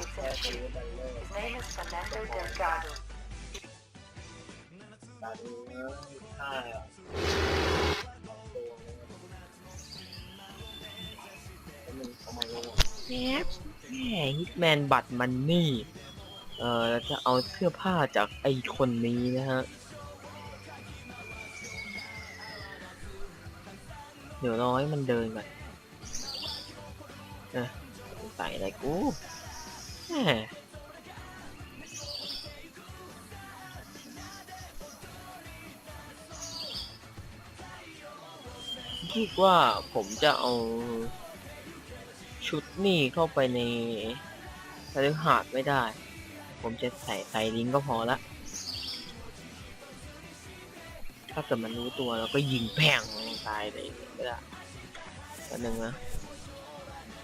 ร์ His name is Fernando Delgado. ตาดูเนื้อค่าอะตัวแมันเอามาลงแหมฮิตแมนบัตรมันนี่ เอ่อจะเอาเสื้อผ้าจากไอคนนี้นะฮะ เดี๋ยวรอให้มันเดินก่อนเอะใส่อะไรกู คิดว่าผมจะเอาชุดนี่เข้าไปในคฤหาสน์ไม่ได้ ผมจะใส่ไซลิงก็พอละ ถ้าเกิดมันรู้ตัวแล้วก็ยิงแพงตายเลยก็ได้อันหนึ่งนะ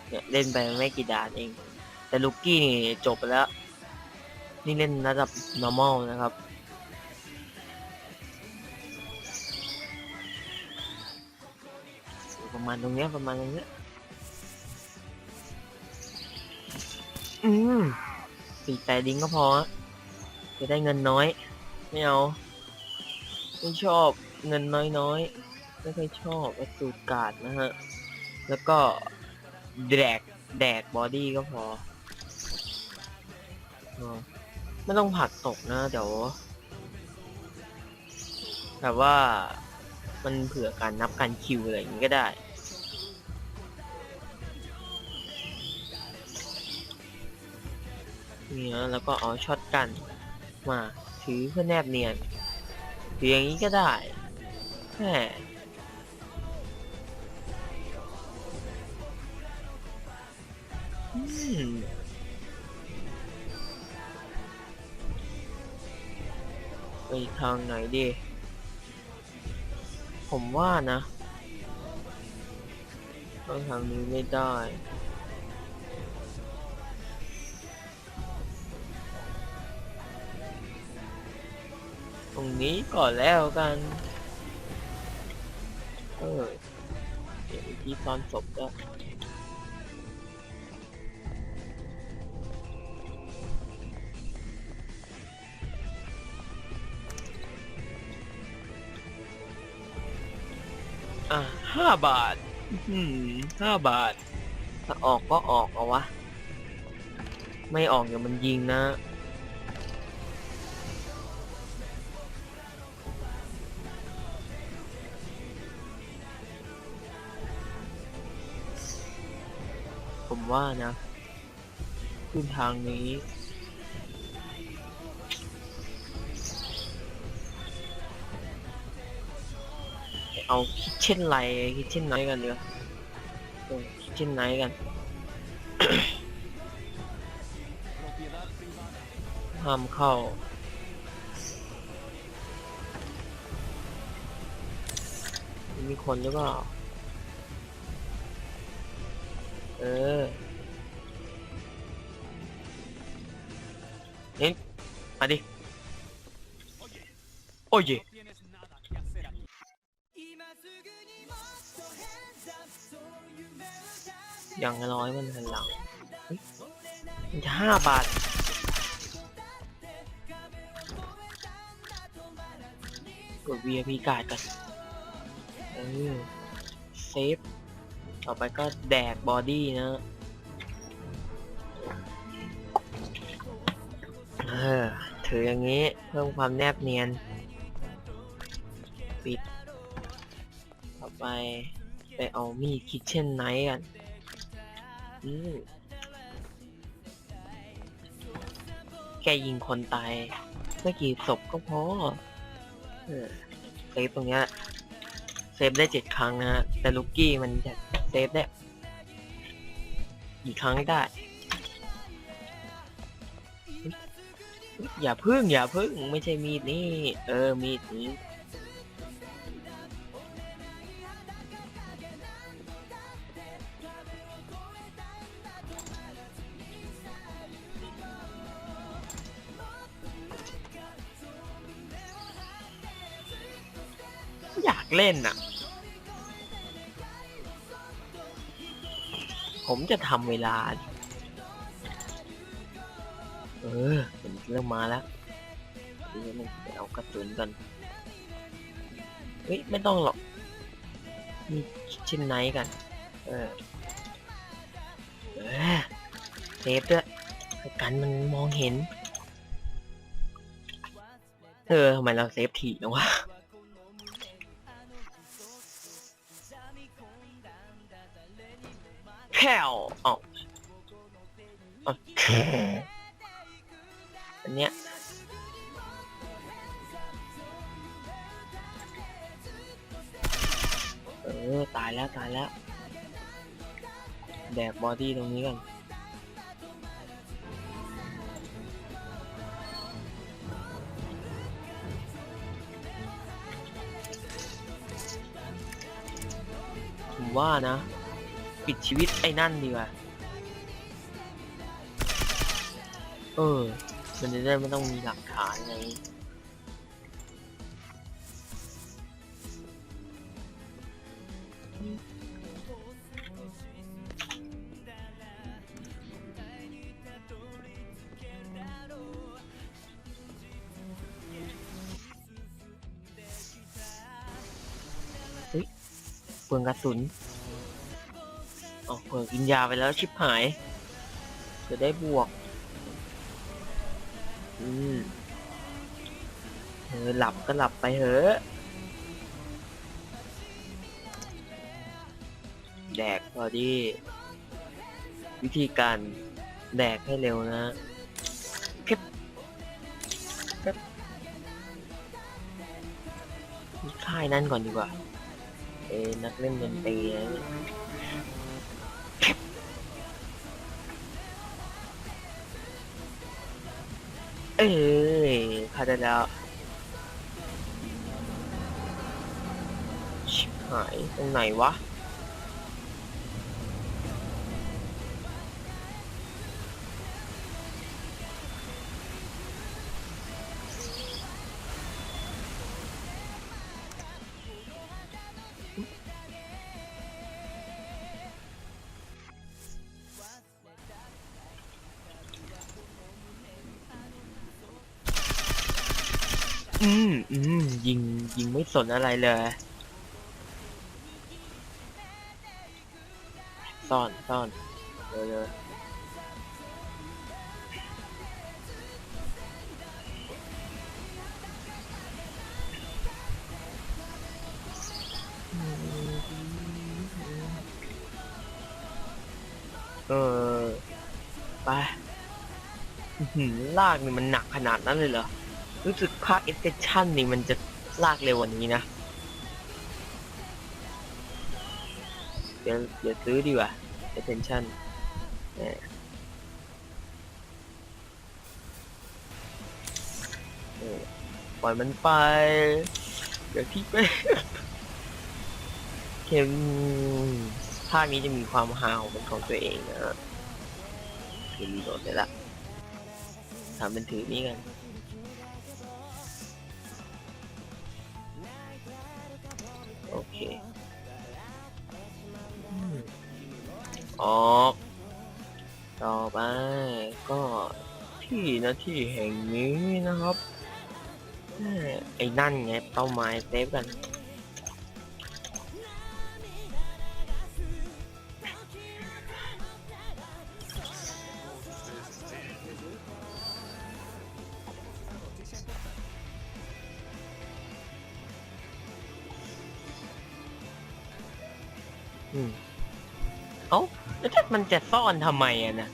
เนี่ยเล่นไปไม่กี่ดานเอง แต่ลูกกี้นี่จบไปแล้ว นี่เล่นระดับ normal นะครับ ประมาณตรงเนี้ยประมาณตรงเนี้ยอืมปีกแต่ดิงก็พอฮะจะได้เงินน้อย ไม่เอา ไม่ชอบเงินน้อยๆ ไม่ค่อยชอบวัสูตรการ์ดนะฮะ แล้วก็แดกแดกบอดี้ก็พอเนอะ ไม่ต้องผลักตกนะเดี๋ยวแบบว่ามันเผื่อการนับการคิวอะไรอย่างนี้ก็ได้นี่นะแล้วก็เอาช็อตกันมาถือเพื่อแนบเนียนถืออย่างนี้ก็ได้แหม ไปทางไหนดี ผมว่านะไปทางนี้ไม่ได้ ตรงนี้ก่อนแล้วกัน เออเดี๋ยวที่ตอนศพก็ อะห้าบาท อืมห้าบาท ถ้าออกก็ออกเอาวะ ไม่ออกเดี๋ยวมันยิงนะ ผมว่านะ ขึ้นทางนี้ เอาคิดเช่นไรคิดเช่นไหนกันเดี๋ยวเออคิดเช่นไหนกันห้ามเข้ามีคนหรือเปล่า เออเฮ้ยมาดิ โอ้ย อย่างน้อยมันหันหลังมันจะห้าบาท กด VIP การ์ดกันเออเซฟ ต่อไปก็แดกบอดี้นะเออถืออย่างนี้เพิ่มความแนบเนียน ปิด ต่อไปไปเอามีดคิดเช่นไนท์กัน อืมแค่ยิงคนตายไม่กี่ศพก็พอเออเซฟตรงเนี้ยเซฟได้เจ็ดครั้งนะฮะ แต่ลูกกี้มันจะเซฟได้กี่ครั้งได้ อย่าพึ่งอย่าพึ่งไม่ใช่มีดนี่ เออมีดนี้ อยากเล่นอะ ผมจะทำเวลา เออมันเริ่มมาแล้วเดี๋ยวนึงไปเอากระสุนกันเฮ้ยไม่ต้องหรอกมีชิ้นไหนกัน เออเออเซฟด้วยกันมันมองเห็นเออทำไมเราเซฟถี่นะวะ แผ่วอ๋อโอเคอันเนี้ยเออตายแล้วตายแล้ว แดกบอดี้ตรงนี้กันผมว่านะ ปิดชีวิตไอ้นั่นดีกว่า เออ มันจะได้ไม่ต้องมีหลักฐานไงเฮ้ยเปลืองกระสุน ผื่อกินยาไปแล้วชิบหาย จะได้บวก อืมเออหลับก็หลับไปเถอะแดกพอดีวิธีการแดกให้เร็วนะเก็บเก็บค่ายนั่นก่อนดีกว่า เอ้นักเล่นดนตรีนะ เอ้ยพาได้แล้ว ชิบหายตรงไหนวะ อืมอืมยิงยิงไม่สนอะไรเลย ซ่อนซ่อนเร็วเลยเออไปอื้อหือลากนี่มันหนักขนาดนั้นเลยเหรอ รู้สึกภาคเอเซชั่นนี่มันจะลากเร็วกว่านี้นะ เดี๋ยวเดี๋ยวซื้อดีกว่าเอเซชั่นปล่อยมันไป เดี๋ยวที่ไปเกมภาคนี้จะมีความฮาของเป็นของตัวเองนะคือรีโหลดได้ละทำเป็นถือนี่กัน ออก ต่อไปก็ที่หนะที่แห่งนี้นะครับไอ้นั่นไงเป้าหมายเซฟกัน มันจะซ่อนทำไมอะนะ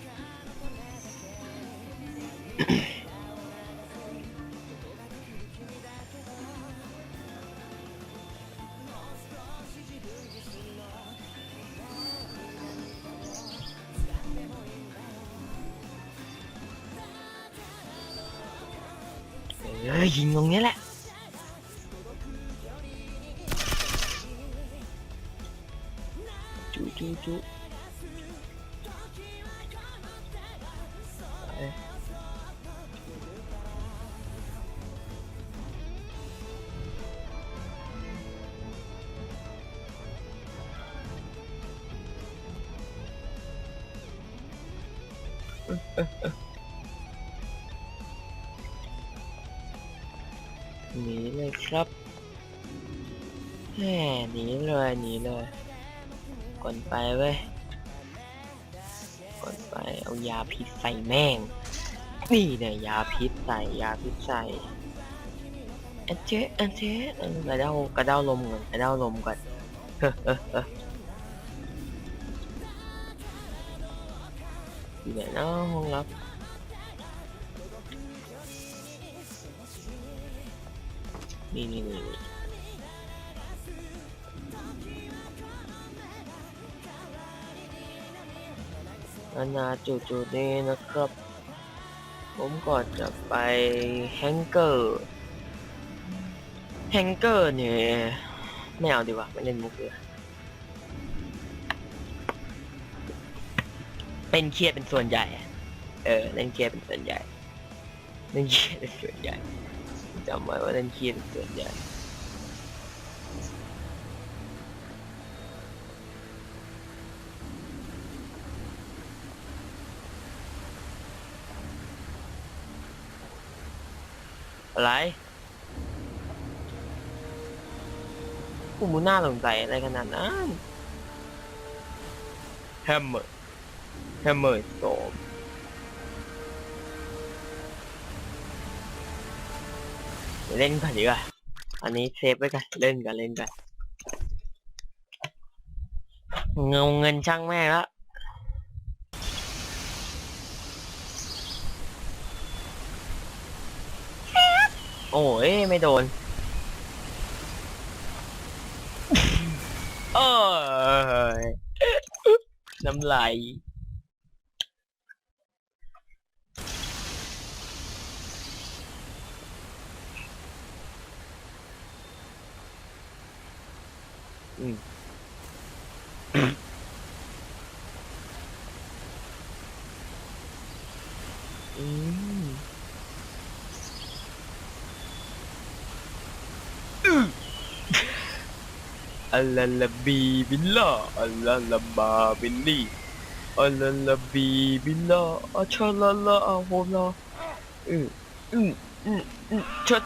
เอ้ยยิงตรงเนี้ยแหละ จุจุจุ หนีเลยครับแหมหนีเลยหนีเลยก่อนไปเว้ย เอายาพิษใส่แม่ง นี่เนี่ยยาพิษใส่ยาพิษใส่อันเจ๊อันเจ๊กระเด้ากระเด้าลมก่อนกระเด้าลมก่อนเฮ้อเฮ้อเออยู่ไหนเนาะห้องรับนี่นี่นี่ นานาจุดจุดนี้นะครับ ผมก่อนจะไปแฮงเกอร์แฮงเกอร์เนี่ยไม่เอาดีกว่าไม่เล่นมุกเลยเป็นเครียดเป็นส่วนใหญ่ เออเล่นเครียดเป็นส่วนใหญ่เล่นเครียดเป็นส่วนใหญ่จำไว้ว่าเล่นเครียดเป็นส่วนใหญ่ อะไรกูมูน่าสงสัยอะไรขนาดนั้นแฮมเมอร์แฮมเมอร์โตมเล่นก่อนดีกว่า อันนี้เซฟไว้กันเล่นกันเล่นกันเงาเงินช่างแม่ละ โอ้ยไม่โดนเอ้ยน้ำลายอืม อัลลาลาบีบิลลาอัลลาลาบาบิลลี่อัลลาลาบีบิลลาอัชาลาลาอาโฮลาอืมอืมอืมอืมชัด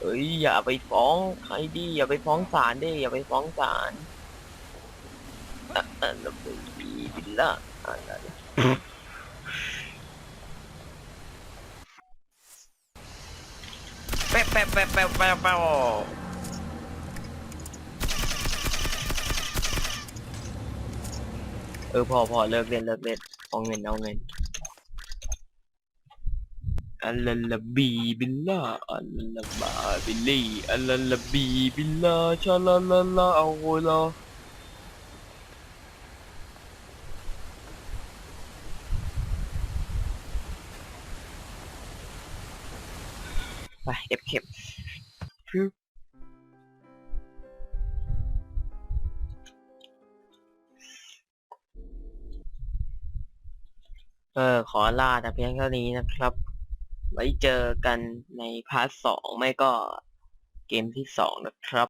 เอ้ยอย่าไปฟ้องใครดิอย่าไปฟ้องศาลดิอย่าไปฟ้องศาลอะอัลลาบีบิลลาอัลลาลาแป๊ะแป๊ะแป๊ะแป๊ะแป๊ะแป๊ะ เออพอพอเลิกเล่นเลิกเล่นเอาเงินเอาเงินอัลลาบีบิลลาอัลลาบาบิลลี่อัลลาบีบิลลาชาลาลาลาเอาโฮลาไปเก็บเก็บ เออขอลาแต่เพียงเท่านี้นะครับ ไว้เจอกันในพาร์ทสองไม่ก็เกมที่สองนะครับ